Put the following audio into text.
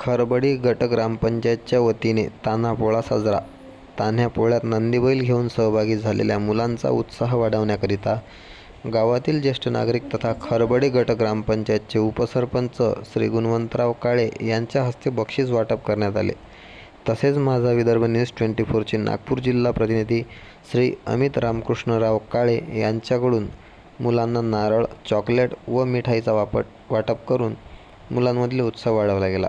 खरबडी गट ग्रामपंचायतच्या वतीने तान्हा पोळा साजरा. तान्ह्या पोळ्यात नंदीबैल घेऊन सहभागी झालेल्या मुलांचा उत्साह वाढवण्याकरिता गावातील ज्येष्ठ नागरिक तथा खरबडी गट ग्रामपंचायतचे उपसरपंच श्री गुणवंतराव काळे यांच्या हस्ते बक्षीस वाटप करण्यात आले. तसेच माझा विदर्भ न्यूज ट्वेंटी फोरचे नागपूर जिल्हा प्रतिनिधी श्री अमित रामकृष्णराव काळे यांच्याकडून मुलांना नारळ चॉकलेट व मिठाईचा वापट वाटप करून मुलांमधील उत्साह वाढवला गेला.